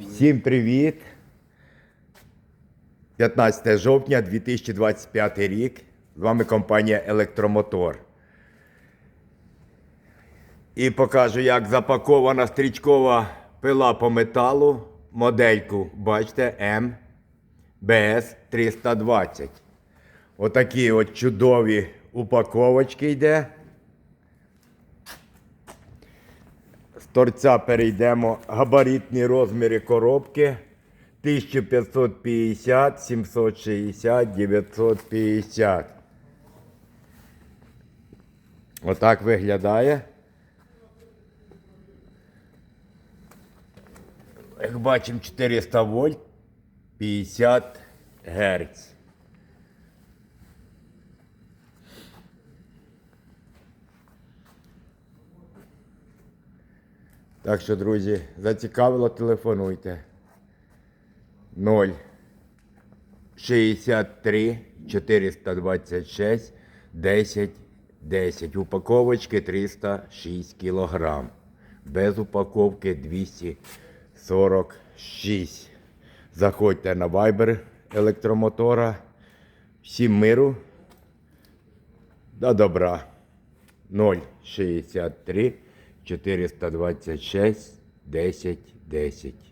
Всім привіт! 15 жовтня 2025 рік. З вами компанія Електромотор. І покажу, як запакована стрічкова пила по металу. Модельку, бачите, МБС 320. Отакі от чудові упаковочки йде. З торця перейдемо габаритні розміри коробки 1550, 760, 950. Отак виглядає. Як бачимо, 400 вольт, 50 Гц. Так що, друзі, зацікавило, телефонуйте. 0 63 426 10 10. Упаковочки 306 кілограм. Без упаковки 246. Заходьте на Viber електромотора. Всім миру. До добра. 063 426 10 10.